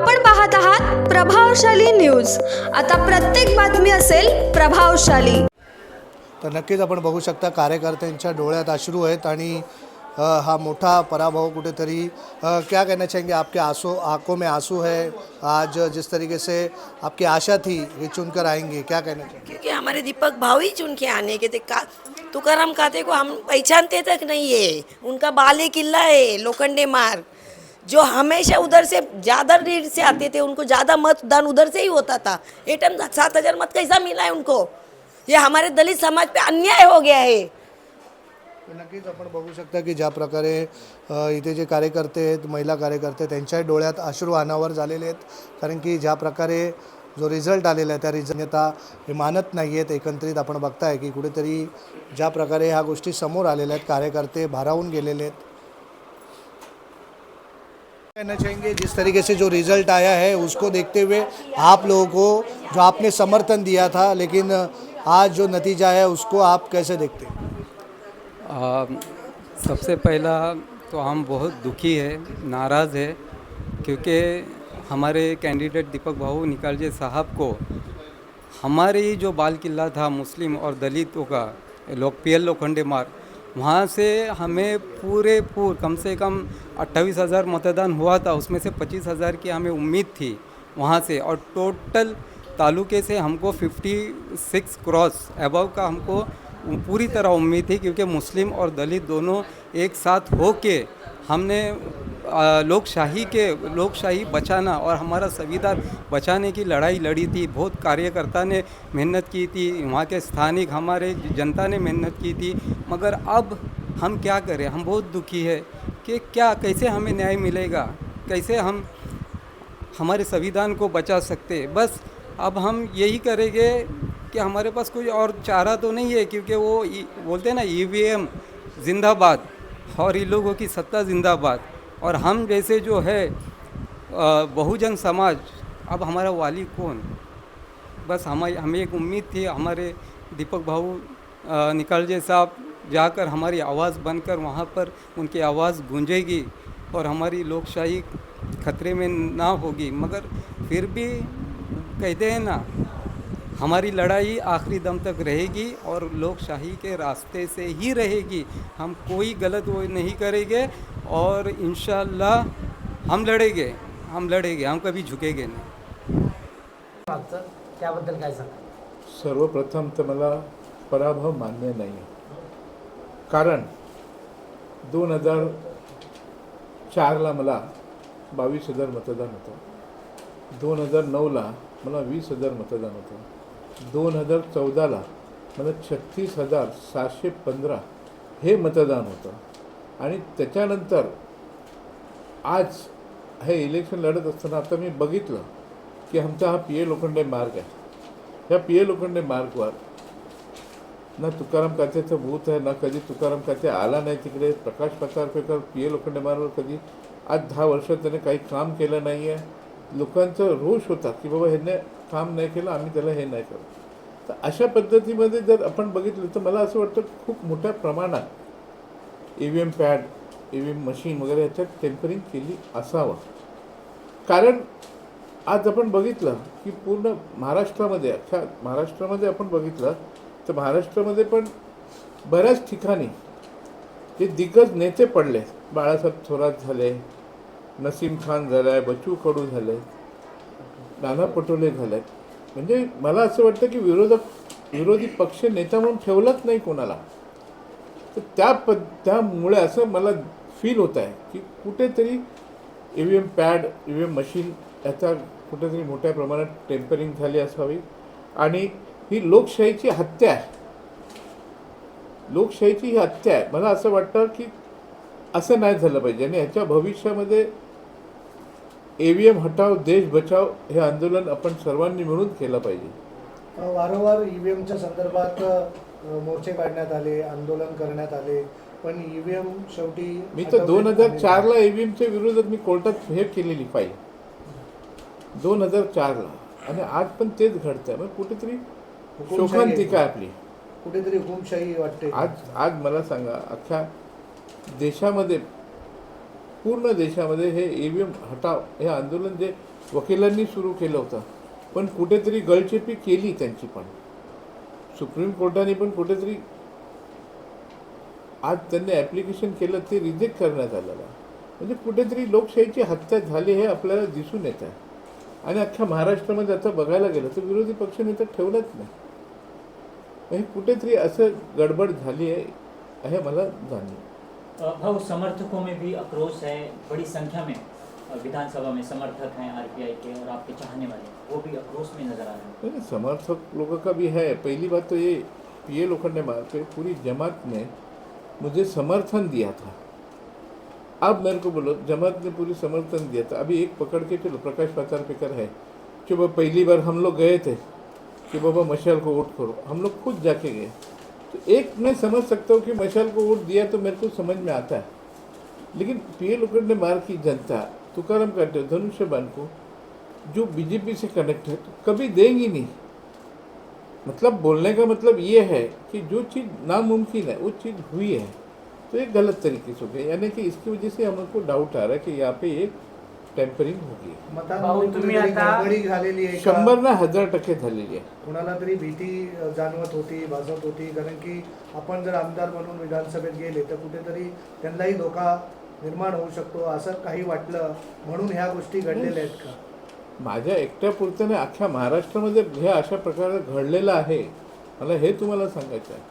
आपण पाहत आहात प्रभावशाली न्यूज. आता प्रत्येक बातमी असेल प्रभावशाली. तर नक्कीच आपण बघू शकता कार्यकर्त्यांच्या डोळ्यात अश्रू आहेत आणि हा मोठा पराभव कुठेतरी क्या कहना चाहेंगे? आपके आंसू आंखों में आंसू है. आज जिस तरीके से आपकी आशा थी ये चुनकर आएंगे. क्या कहना चाहेंगे? क्योंकि हमारे दीपक भाव ही चुन के आने के थे। का तुकाराम काते को हम पहचानते तक नहीं है। उनका बाले किला है लोखंडे मार्ग। जो हमेशा उधर से ज़्यादा रीड से आते थे उनको ज़्यादा मतदान उधर से ही होता था। ये टाइम सात हजार मत कैसा मिला है उनको? ये हमारे दलित समाज पे अन्याय हो गया है। नक्कीच आपण बघू शकता की ज्या प्रकारे अ, इथे जे कार्यकर्ते आहेत महिला कार्यकर्ते त्यांच्याही डोळ्यात अश्रू अनावर झालेले आहेत. कारण की ज्या प्रकारे जो रिझल्ट आलेला आहे त्या रिझल्टता हे मानत नाही आहेत. एकंदरीत आपण बघताय की कुठेतरी ज्या प्रकारे ह्या गोष्टी समोर आलेल्या आहेत कार्यकर्ते भारावून गेलेले आहेत. कहना चाहेंगे। जिस तरीके से जो रिज़ल्ट आया है, उसको देखते हुए आप लोगों को, जो आपने समर्थन दिया था, लेकिन आज जो नतीजा है, उसको आप कैसे देखते हैं? सबसे पहला तो हम बहुत दुखी है, नाराज़ है, क्योंकि हमारे कैंडिडेट दीपक भाऊ निकालजे साहब को हमारे ही जो बाल किला था, मुस्लिम और दलितों का लोक पी एल लोखंडे मार्ग वहाँ से हमें पूरे पूर, कम से कम अट्ठाईस हज़ार मतदान हुआ था, उसमें से पच्चीस हज़ार की हमें उम्मीद थी वहाँ से और टोटल तालुके से हमको 56 क्रॉस अबव का हमको पूरी तरह उम्मीद थी क्योंकि मुस्लिम और दलित दोनों एक साथ हो के हमने लोकशाही के, लोकशाही बचाना और हमारा संविधान बचाने की लड़ाई लड़ी थी। बहुत कार्यकर्ता ने मेहनत की थी, वहाँ के स्थानिक, हमारे जनता ने मेहनत की थी मगर अब हम क्या करें? हम बहुत दुखी है कि क्या, कैसे हमें न्याय मिलेगा? कैसे हम हमारे संविधान को बचा सकते? बस अब हम यही करेंगे कि हमारे पास कोई और चारा तो नहीं है, क्योंकि वो बोलते हैं ना ई वी एम जिंदाबाद। और इन लोगों की सत्ता जिंदाबाद। और हम जैसे जो है बहुजन समाज, अब हमारा वाली कौन? बस हमारी, हमें एक उम्मीद थी, हमारे दीपक भाऊ निकालजे साहब जाकर हमारी आवाज़ बनकर वहाँ पर उनकी आवाज़ गूंजेगी और हमारी लोकशाही खतरे में ना होगी। मगर फिर भी कहते हैं ना हमारी लड़ाई आखिरी दम तक रहेगी और लोकशाही के रास्ते से ही रहेगी। हम कोई गलत वो नहीं करेंगे और इन हम लड़ेंगे हम लड़ेंगे हम कभी झुकेंगे नहीं। मागचं त्याबद्दल काय सांगा सर्वप्रथम तर मला पराभव मान्य नाही कारण दोन हजार चारला मला बावीस हजार मतदान होतं. दोन हजार नऊला मला वीस हजार मतदान होतं. दोन हजार चौदाला मला छत्तीस हजार सातशे पंधरा हे मतदान होतं. आणि त्याच्यानंतर आज हे इलेक्शन लढत असताना आता मी बघितलं की आमचा हा पी ए लोखंडे मार्ग आहे. ह्या पी ए लोखंडे मार्गवर ना तुकाराम कात्याचं भूत आहे ना कधी तुकाराम काते आला नाही तिकडे प्रकाश पसारपेकर पी. ए लोखंडे मार्गवर कधी आज दहा वर्षात त्याने काही काम केलं नाही आहे लोकांचं रोष होता की बाबा ह्याने काम नाही केलं आम्ही त्याला हे नाही करत. तर अशा पद्धतीमध्ये जर आपण बघितलं तर मला असं वाटतं खूप मोठ्या प्रमाणात E V M pad E V M machine वगैरे ह्याच्यात टेम्परिंग केली असावं. कारण आज आपण बघितलं की पूर्ण महाराष्ट्रामध्ये अख्ख्या महाराष्ट्रामध्ये आपण बघितलं तर महाराष्ट्रामध्ये पण बऱ्याच ठिकाणी जे दिग्गज नेते पडले. बाळासाहेब थोरात झाले नसीम खान झालं आहे बच्चू कडू झाले नाना पटोले झाले. म्हणजे मला असं वाटतं की विरोधक विरोधी पक्ष नेता म्हणून ठेवलंच नाही कोणाला. तर त्या पद त्यामुळे असं मला फील होत आहे की कुठेतरी E V M pad E V M machine याचा कुठेतरी मोठ्या प्रमाणात टेम्परिंग झाली असावी. आणि ही लोकशाहीची हत्या आहे. लोकशाहीची ही हत्या आहे. मला असं वाटतं की असं नाही झालं पाहिजे. आणि ह्याच्या भविष्यामध्ये ए व्ही एम हटाव देश बचाव हे आंदोलन आपण सर्वांनी मिळून केलं पाहिजे. वारंवार ई व्ही एमच्या संदर्भात मोर्चे काढण्यात आले आंदोलन करण्यात आले. पण ई व्ही एम शेवटी मी तर दोन हजार चारला E ईव्हीएमच्या विरोधात मी कोर्टात हे केलेली फाईल दोन हजार चारला. आणि आज पण तेच घडतंय. मग कुठेतरी शोकांतिका आहे. आहे. आपली कुठेतरी हुकुमशाही वाटते. आज आज मला सांगा अख्ख्या देशामध्ये पूर्ण देशामध्ये हे ई व्ही एम हटाव हे आंदोलन जे वकिलांनी सुरू केलं होतं पण कुठेतरी गळचेपी केली त्यांची पण. सुप्रीम कोर्टाने पण कुठेतरी आज त्यांनी ॲप्लिकेशन केलं ते रिजेक्ट करण्यात आलेलं आहे. म्हणजे कुठेतरी लोकशाहीची हत्या झाली हे आपल्याला दिसून येत आहे. आणि अख्ख्या महाराष्ट्रामध्ये आता बघायला गेलं तर विरोधी पक्षनेता ठेवलंच नाही. हे कुठेतरी असं गडबड झाली आहे हे मला जाणवलं भाऊ समर्थकों में भी आक्रोश है बड़ी संख्या में विधानसभा में समर्थक हैं आरपीआई के और आपके चाहने वाले वो भी आक्रोश में नज़र आ रहे हैं। समर्थक लोगों का भी है। पहली बात तो ये ये लोखंडे मार पे पूरी जमात ने मुझे समर्थन दिया था। अब मेरे को बोलो जमात ने पूरी समर्थन दिया था। अभी एक पकड़ के चलो प्रकाश पाचार पेकर है। कि वो पहली बार हम लोग गए थे। कि बाबा मशाल को वोट करो। हम लोग खुद जाके गए। तो एक मैं समझ सकता हूँ कि मशाल को वोट दिया तो मेरे को समझ में आता है। लेकिन पी ने मार की जनता, तुकाराम काटे धनुष्यबान को, जो बीजेपी से कनेक्ट है तो कभी देंगी नहीं। मतलब बोलने का मतलब ये है कि जो चीज़ नामुमकिन है, वो चीज़ हुई है। तो ये गलत तरीके से हो गया। यानी कि इसकी वजह से हमको डाउट आ रहा है कि यहाँ पे एक टेम्परिंग भाऊ, मतांमध्ये तुम्ही कुठेतरी आता- गडबडी झालेली आहे का? शंभर ना हजार टक्के झालेली आहे. कुणाला तरी भीती जाणवत होती भासत होती कारण की आपण जर आमदार म्हणून विधानसभेत गेले तर कुठेतरी त्यांनाही धोका निर्माण होऊ शकतो असं काही वाटलं म्हणून ह्या गोष्टी घडलेल्या आहेत का? माझ्या एकट्यापुरतं नाही अख्ख्या महाराष्ट्रामध्ये हे अशा प्रकारे घडलेलं आहे. मला हे तुम्हाला सांगायचं आहे.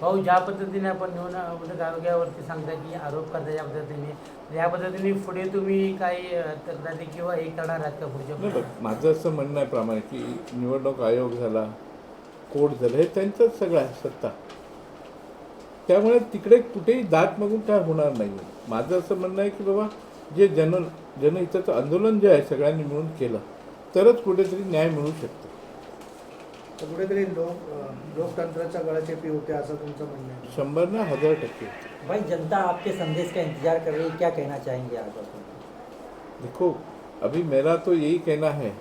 भाऊ ज्या पद्धतीने आपण निवडणूक आरोग्यावरती सांगता की आरोप करता ज्या पद्धतीने या पद्धतीने पुढे तुम्ही काही तक्रारी किंवा हे करणार आहात का पुढच्या माझं असं म्हणणं आहे प्रामाणिक की निवडणूक आयोग झाला कोर्ट झालं हे त्यांचंच सगळं आहे सत्ता. त्यामुळे तिकडे कुठेही दात मागून काय होणार नाही. माझं असं म्हणणं आहे की बाबा जे जन जनहिताचं आंदोलन जे आहे सगळ्यांनी मिळून केलं तरच कुठेतरी न्याय मिळू शकतो. तर कुठेतरी लोक लोकतंत्राच्या गळचेपी होते असं तुमचं म्हणणं आहे. शंभर ना हज़ार टक्के. भाई जनता आपके संदेश का इंतज़ार कर रही है क्या कहना चाहेंगे आप अपन देखो अभी मेरा तो यही कहना है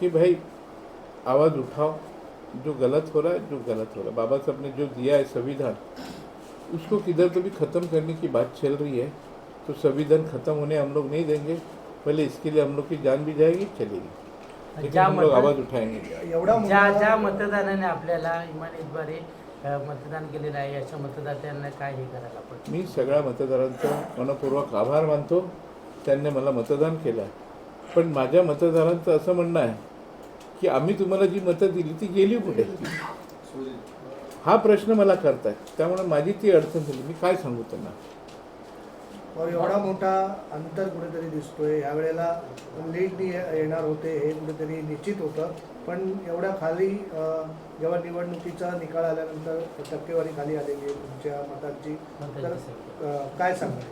कि भाई आवाज़ उठाओ। जो गलत हो रहा है जो गलत हो रहा है। बाबा साहब ने जो दिया है संविधान उसको किधर तो भी ख़त्म करने की बात चल रही है? तो संविधान ख़त्म होने हम लोग नहीं देंगे। पहले इसके लिए हम लोग की जान भी जाएगी चलेगी। ज्या हम लोग मतदान- आवाज़ उठाएंगे एवढा ज्या मोठा- ज्या मतदाराने आपल्याला इमानीद्वारे अ, मतदान केलेलं आहे अशा मतदात्यांना काय हे करायला आपण? मी सगळ्या मतदारांचा मनपूर्वक आभार मानतो. त्यांनी मला मतदान केलं आहे पण माझ्या मतदारांचं असं म्हणणं आहे की आम्ही तुम्हाला जी मतं दिली ती गेली कुठे? हा प्रश्न मला करतायत त्यामुळे माझी ती अडचण झाली. मी काय सांगू त्यांना? और एवढा मोठा अंतर कुठेतरी दिसतोय. यावेळेला लीडनी येणार होते हे कुठेतरी निश्चित होतं. पण एवढ्या खाली जेव्हा निवडणुकीचा निकाल आल्यानंतर टक्केवारी खाली आलेली आहे तुमच्या मतांची. तर काय सांगाल?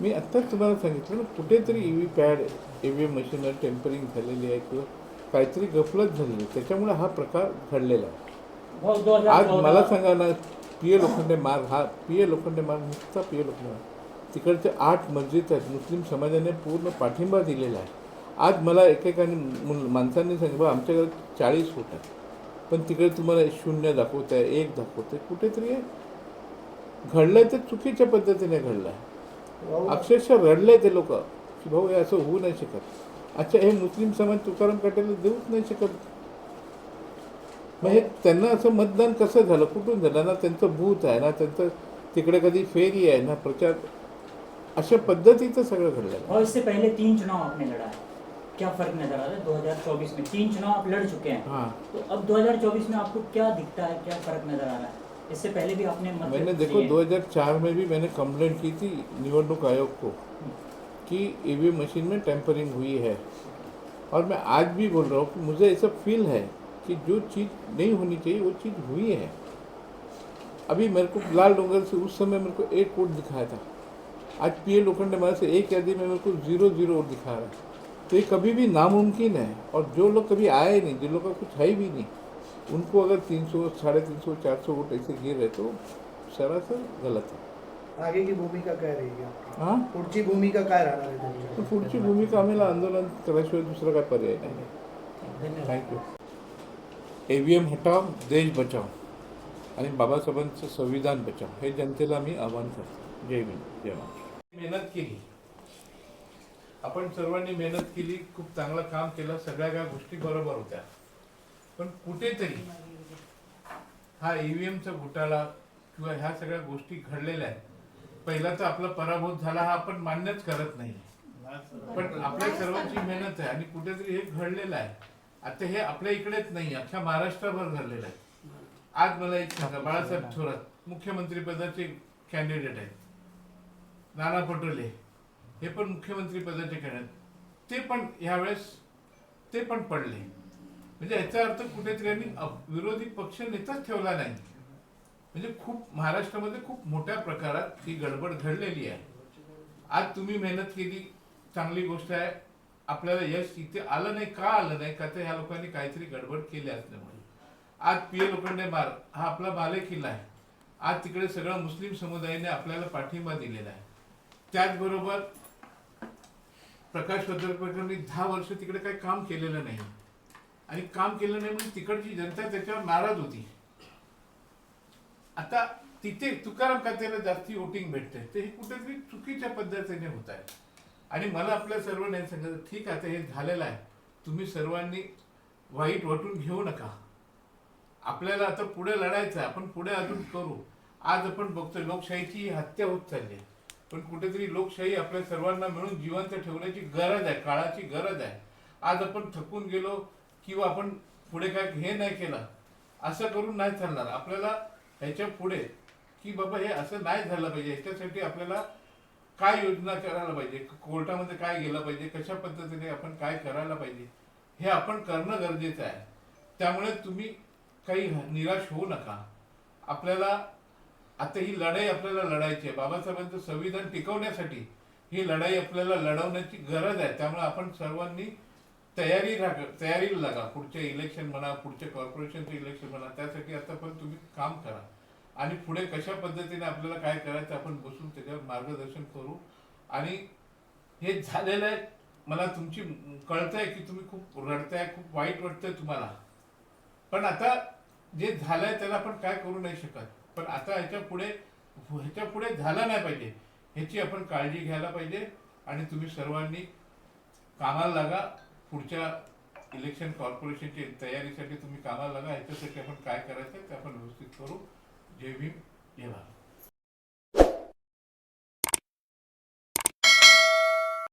मी आत्ताच तुम्हाला सांगितलं ना कुठेतरी E V pad E V M मशीनवर टेम्परिंग झालेली आहे किंवा काहीतरी गफलत झालेली आहे. त्याच्यामुळे हा प्रकार घडलेला आहे. आज मला सांगा ना पी ए लोखंडे मार्ग हा पी ए लोखंडे मार्ग नुसता पी ए लोखंडे मार्ग. तिकडचे आठ मस्जिद आहेत मुस्लिम समाजाने पूर्ण पाठिंबा दिलेला आहे. आज मला एकेकाने मुल माणसांनी सांगितलं "बा, आमच्या घरात चाळीस फूट आहे. पण तिकडे तुम्हाला शून्य दाखवत आहे एक दाखवत आहे कुठेतरी हे घडलंय ते चुकीच्या पद्धतीने घडलं आहे भाऊ, अक्षरशः रडले ते लोक. की भाऊ हे असं होऊ नाही शकत. अच्छा हे मुस्लिम समाज तुकाराम काटेला देऊच नाही शकत. मग हे त्यांना असं मतदान कसं झालं? कुठून झालं? ना त्यांचं बूथ आहे ना त्यांचं तिकडे कधी फेरी आहे ना प्रचार अशा पद्धतीचं सगळं घडलेलं आहे और इससे पहले तीन चुनाव आपने लड़ा है। क्या फ़र्क नज़र आ रहा है? 2024 में तीन चुनाव आप लड़ चुके हैं। हाँ। तो अब 2024 में आपको क्या दिखता है? क्या फ़र्क नज़र आ रहा है? इससे पहले भी आपने मत मैंने देखो हैं। 2004 में भी मैंने कंप्लेंट की थी निवडणूक आयोग को कि ईवीएम मशीन में टेम्परिंग हुई है। और मैं आज भी बोल रहा हूँ कि मुझे ऐसा फील है कि जो चीज़ नहीं होनी चाहिए वो चीज़ हुई है। अभी मेरे को लाल डोंगर से उस समय मेरे को एक वोट दिखाया था। आज पी ए लोखंडे मार से एक यादी में मेरे को जीरो जीरो दिखा रहा है। तो ये कभी भी नामुमकिन है और जो लोग कभी आए नहीं जिन लोगों का कुछ है ही भी नहीं उनको अगर तीन सौ साढ़े तीन सौ चार सौ वोट ऐसे गिर रहे तो सरासर गलत है। आगे की भूमिका काय आपकी? हां? पुढची भूमिका काय राहणार आहे तर पुढची भूमिका आम्हाला आंदोलन कराशिवाय दुसरा काय पर्याय नाही धन्यवाद। थँक्यू ए व्ही एम हटाव देश बचाव आणि बाबासाहेबांचं संविधान बचाव हे जनतेला मी आवाहन करतो. जय भीम जय महाराष्ट्र मेहनत केली. आपण सर्वांनी मेहनत केली खूप चांगलं काम केलं सगळ्या काही गोष्टी बरोबर होत्या. पण कुठेतरी हा ईव्हीएमचा घोटाळा किंवा ह्या सगळ्या गोष्टी घडलेल्या आहेत. पहिला तर आपला पराभूत झाला हा आपण मान्यच करत नाही. पण आपल्या सर्वांची मेहनत आहे आणि कुठेतरी हे घडलेलं आहे. आता हे आपल्या इकडेच नाही अख्ख्या महाराष्ट्राभर घडलेलं आहे. आज मला एक सांगा बाळासाहेब थोरात मुख्यमंत्री पदाचे कॅन्डिडेट आहेत. नाना पटोले हे पण मुख्यमंत्री पदाचे कॅन्डिडेट ते पण ह्यावेळेस ते पण पडले. म्हणजे याचा अर्थ कुठेतरी यांनी अप- विरोधी पक्ष नेताच ठेवला नाही. म्हणजे खूप महाराष्ट्रामध्ये खूप मोठ्या प्रकारात ही गडबड घडलेली आहे. आज तुम्ही मेहनत केली चांगली गोष्ट आहे. आपल्याला यश इथे आलं नाही का आलं नाही का तर ह्या लोकांनी काहीतरी गडबड केली असल्यामुळे. आज पी. ए. लोखंडे मार हा आपला बालेकिल्ला आहे. आज तिकडे सगळा मुस्लिम समुदायाने आपल्याला पाठिंबा दिलेला आहे. त्याचबरोबर प्रकाश पत्र प्रकरणी दहा वर्ष तिकडे काही काम केलेलं नाही. आणि काम केलं नाही म्हणून तिकडची जनता त्याच्यावर नाराज होती. आता तिथे तुकाराम खात्याला जास्ती वोटिंग भेटते ते हे कुठेतरी चुकीच्या पद्धतीने होत आहे. आणि मला आपल्या सर्वांनी सांगितलं ठीक आहे आता हे झालेलं आहे. तुम्ही सर्वांनी वाईट वाटून घेऊ नका. आपल्याला आता पुढे लढायचं आहे. आपण पुढे अजून करू. आज आपण बघतोय लोकशाहीची ही हत्या होत चालली आहे. पण कुठेतरी लोकशाही आपल्या सर्वांना मिळून जिवंत ठेवण्याची गरज आहे काळाची गरज आहे. आज आपण थकून गेलो किंवा आपण पुढे काय हे नाही केलं असं करून नाही चालणार. आपल्याला ह्याच्या पुढे की बाबा हे असं नाही झालं पाहिजे ह्याच्यासाठी आपल्याला काय योजना करायला पाहिजे कोर्टामध्ये काय गेलं पाहिजे कशा पद्धतीने आपण काय करायला पाहिजे हे आपण करणं गरजेचं आहे. त्यामुळे तुम्ही काही निराश होऊ नका. आपल्याला आता ही लढाई आपल्याला लढायची आहे. बाबासाहेबांचं संविधान टिकवण्यासाठी ही लढाई आपल्याला लढवण्याची गरज आहे. त्यामुळे आपण सर्वांनी तयारी राख तयारीला लागा. पुढचे इलेक्शन म्हणा पुढचे कॉर्पोरेशनचे इलेक्शन म्हणा त्यासाठी आता पण तुम्ही काम करा. आणि पुढे कशा पद्धतीने आपल्याला काय करायचं आपण बसून त्याच्यावर मार्गदर्शन करू. आणि हे झालेलं आहे. मला तुमची कळतंय की तुम्ही खूप रडताय खूप वाईट वाटतंय तुम्हाला. पण आता जे झालंय त्याला आपण काय करू नाही शकत. पण आता ह्याच्या पुढे ह्याच्या पुढे झालं नाही पाहिजे. ह्याची आपण काळजी घ्यायला पाहिजे आणि तुम्ही सर्वांनी कामाला लागा. पुढच्या इलेक्शन कॉर्पोरेशनची तयारीसाठी तुम्ही कामाला लागा. ह्याच्यासाठी आपण काय करायचं ते आपण व्यवस्थित करू. जय भीम जय भारत.